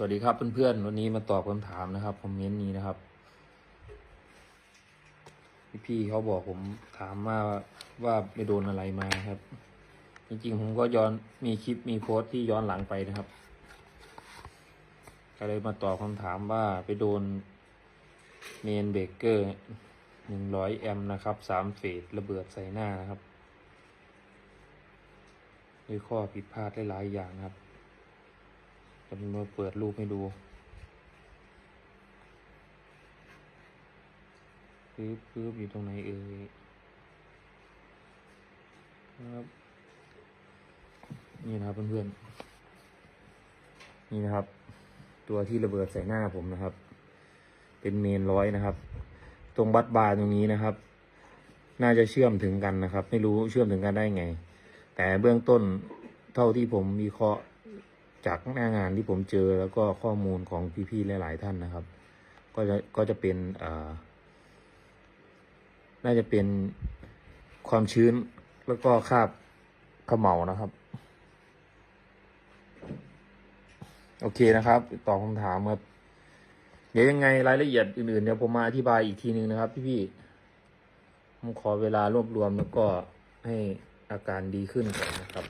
สวัสดีครับเพื่อนๆ วันนี้มาตอบคำถามนะครับคอมเมนต์นี้นะครับ พี่ๆเขาบอกผมถามว่าว่าไปโดนอะไรมาครับ จริงๆผมก็ย้อนมีคลิปมีโพสต์ที่ย้อนหลังไปนะครับก็เลยมาตอบคำถามว่าไปโดนเมนเบเกอร์หนึ่งร้อยแอมนะครับสามเฟสระเบิดใส่หน้านะครับด้วยข้อผิดพลาดหลายๆอย่างนะครับ จะมาเปิดรูปให้ดูปึ๊บปึ๊บอยู่ตรงไหนเอ่ยครับ นี่นะครับเพื่อนๆนี่นะครับ ตัวที่ระเบิดใส่หน้าผมนะครับ เป็นเมนร้อยนะครับ ตรงบัตบาร์ตรงนี้นะครับ น่าจะเชื่อมถึงกันนะครับ ไม่รู้เชื่อมถึงกันได้ไง แต่เบื้องต้นเท่าที่ผมวิเคราะห์ จากหน้างานที่ผมเจอแล้วก็ข้อมูลของพี่ๆหลาย ๆ ท่านนะครับ ก็จะก็จะเป็นอ่าน่าจะเป็นความชื้นแล้วก็คราบขมเหลานะครับ โอเคนะครับตอบคำถามครับเดี๋ยวยังไงรายละเอียดอื่นๆเดี๋ยวผมมาอธิบายอีกทีนึงนะครับ พี่ๆผมขอเวลารวบรวมแล้วก็ให้อาการดีขึ้นก่อนนะครับ